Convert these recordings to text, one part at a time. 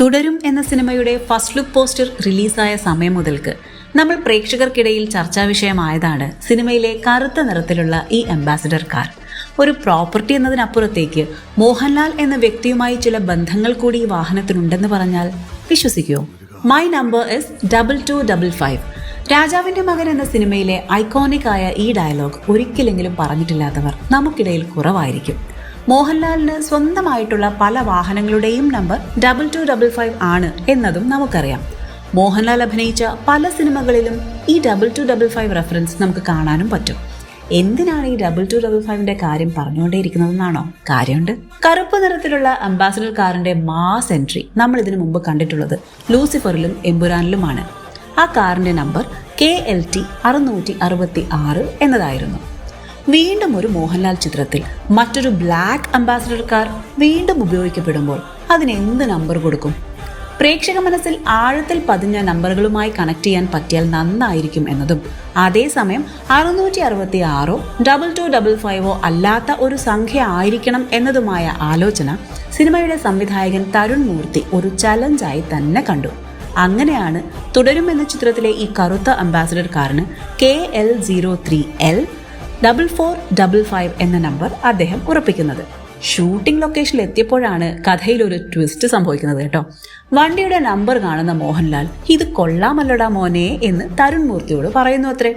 തുടരും എന്ന സിനിമയുടെ ഫസ്റ്റ് ലുക്ക് പോസ്റ്റർ റിലീസായ സമയം മുതൽക്ക് നമ്മൾ പ്രേക്ഷകർക്കിടയിൽ ചർച്ചാ വിഷയമായതാണ് സിനിമയിലെ കറുത്ത നിറത്തിലുള്ള ഈ അംബാസിഡർ കാർ. ഒരു പ്രോപ്പർട്ടി എന്നതിനപ്പുറത്തേക്ക് മോഹൻലാൽ എന്ന വ്യക്തിയുമായി ചില ബന്ധങ്ങൾ കൂടി ഈ വാഹനത്തിനുണ്ടെന്ന് പറഞ്ഞാൽ വിശ്വസിക്കുമോ my number S double two double five രാജാവിന്റെ മകൻ എന്ന സിനിമയിലെ ഐക്കോണിക് ആയ ഈ ഡയലോഗ് ഒരിക്കലെങ്കിലും പറഞ്ഞിട്ടില്ലാത്തവർ നമുക്കിടയിൽ കുറവായിരിക്കും. മോഹൻലാലിന് സ്വന്തമായിട്ടുള്ള പല വാഹനങ്ങളുടെയും number double two double five ആണ് എന്നതും നമുക്കറിയാം. മോഹൻലാൽ അഭിനയിച്ച പല സിനിമകളിലും ഈ double two double five reference നമുക്ക് കാണാനും പറ്റും. എന്തിനാണ് ഈ ഡബിൾ ടു ഡബിൾ ഫൈവിന്റെ കാര്യം പറഞ്ഞുകൊണ്ടേയിരിക്കുന്നതെന്നാണോ? കാര്യമുണ്ട്. കറുപ്പ് നിറത്തിലുള്ള അംബാസിഡർ കാറിന്റെ മാസ് എൻട്രി നമ്മൾ ഇതിനു മുമ്പ് കണ്ടിട്ടുള്ളത് ലൂസിഫറിലും എമ്പുരാനിലുമാണ്. ആ കാറിന്റെ നമ്പർ കെ എൽ ടി അറുന്നൂറ്റി അറുപത്തി ആറ് എന്നതായിരുന്നു. വീണ്ടും ഒരു മോഹൻലാൽ ചിത്രത്തിൽ മറ്റൊരു ബ്ലാക്ക് അംബാസിഡർ കാർ വീണ്ടും ഉപയോഗിക്കപ്പെടുമ്പോൾ അതിന് എന്ത് നമ്പർ കൊടുക്കും? പ്രേക്ഷക മനസ്സിൽ ആഴത്തിൽ പതിഞ്ഞ നമ്പറുകളുമായി കണക്ട് ചെയ്യാൻ പറ്റിയാൽ നന്നായിരിക്കും എന്നതും. അതേസമയം അറുന്നൂറ്റി അറുപത്തി ആറോ ഡബിൾ ടു ഡബിൾ ഫൈവോ അല്ലാത്ത ഒരു സംഖ്യ ആയിരിക്കണം എന്നതുമായ ആലോചന സിനിമയുടെ സംവിധായകൻ തരുൺ മൂർത്തി ഒരു ചലഞ്ചായി തന്നെ കണ്ടു. അങ്ങനെയാണ് തുടരും എന്ന ചിത്രത്തിലെ ഈ കറുത്ത അംബാസിഡർ കാറിന് K L zero three L double four double five എന്ന നമ്പർ അദ്ദേഹം ഉറപ്പിക്കുന്നത്. ഷൂട്ടിംഗ് ലൊക്കേഷനിൽ എത്തിയപ്പോഴാണ് കഥയിൽ ഒരു ട്വിസ്റ്റ് സംഭവിക്കുന്നത് കേട്ടോ. വണ്ടിയുടെ നമ്പർ കാണുന്ന മോഹൻലാൽ ഇത് കൊള്ളാമല്ലടാ മോനെ എന്ന് തരുൺ മൂർത്തിയോട് പറയുന്നു അത്രേ.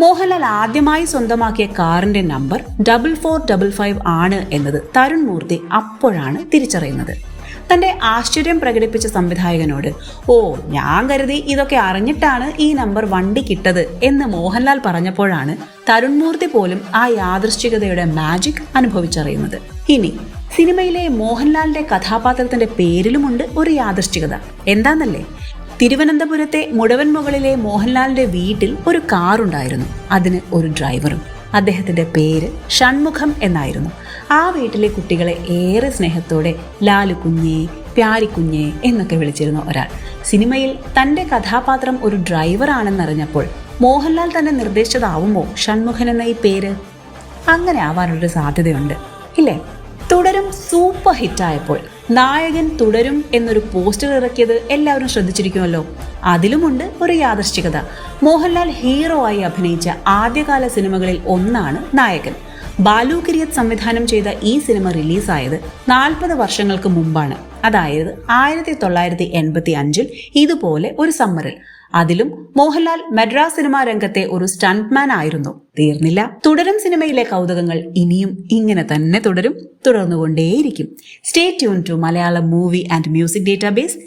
മോഹൻലാൽ ആദ്യമായി സ്വന്തമാക്കിയ കാറിന്റെ number double four double five ആണ് എന്നത് തരുൺ മൂർത്തി അപ്പോഴാണ് തിരിച്ചറിയുന്നത്. തന്റെ ആശ്ചര്യം പ്രകടിപ്പിച്ച സംവിധായകനോട് ഓ ഞാൻ കരുതി ഇതൊക്കെ അറിഞ്ഞിട്ടാണ് ഈ നമ്പർ വണ്ടി കിട്ടത് എന്ന് മോഹൻലാൽ പറഞ്ഞപ്പോഴാണ് തരുൺമൂർത്തി പോലും ആ യാദൃശ്ചികതയുടെ മാജിക് അനുഭവിച്ചറിയുന്നത്. ഇനി സിനിമയിലെ മോഹൻലാലിന്റെ കഥാപാത്രത്തിന്റെ പേരിലുമുണ്ട് ഒരു യാദൃശ്ചികത. എന്താന്നല്ലേ? തിരുവനന്തപുരത്തെ മുടവൻ മുകളിലെ മോഹൻലാലിന്റെ വീട്ടിൽ ഒരു കാറുണ്ടായിരുന്നു. അതിന് ഒരു ഡ്രൈവറും അദ്ദേഹത്തിന്റെ പേര് ഷൺമുഖം എന്നായിരുന്നു. ആ വീട്ടിലെ കുട്ടികളെ ഏറെ സ്നേഹത്തോടെ ലാലു കുഞ്ഞേ പ്യാരിക്കുഞ്ഞേ എന്നൊക്കെ വിളിച്ചിരുന്ന ഒരാൾ. സിനിമയിൽ തന്റെ കഥാപാത്രം ഒരു ഡ്രൈവർ ആണെന്നറിഞ്ഞപ്പോൾ മോഹൻലാൽ തന്നെ നിർദ്ദേശിച്ചതാവുമോ ഷൺമുഖൻ എന്ന ഈ പേര്? അങ്ങനെ ആവാനുള്ളൊരു സാധ്യതയുണ്ട് ഇല്ലേ? തുടരും സൂപ്പർ ഹിറ്റായപ്പോൾ നായകൻ തുടരും എന്നൊരു പോസ്റ്റർ ഇറക്കിയത് എല്ലാവരും ശ്രദ്ധിച്ചിരിക്കുമല്ലോ. അതിലുമുണ്ട് ഒരു യാദൃശ്ചികത. മോഹൻലാൽ ഹീറോ ആയി അഭിനയിച്ച ആദ്യകാല സിനിമകളിൽ ഒന്നാണ് നായകൻ. ബാലു കിരിയത് സംവിധാനം ചെയ്ത ഈ സിനിമ റിലീസായത് നാൽപ്പത് വർഷങ്ങൾക്ക് മുമ്പാണ്. അതായത് ആയിരത്തി തൊള്ളായിരത്തി എൺപത്തി അഞ്ചിൽ ഇതുപോലെ ഒരു സമ്മറിൽ. അതിലും മോഹൻലാൽ മദ്രാസ് സിനിമാ രംഗത്തെ ഒരു സ്റ്റണ്ട്മാൻ ആയിരുന്നു. തീർന്നില്ല. തുടരും സിനിമയിലെ കൗതുകങ്ങൾ ഇനിയും ഇങ്ങനെ തന്നെ തുടരും. തുടർന്നുകൊണ്ടേയിരിക്കും. Stay tune to Malayalam movie and music database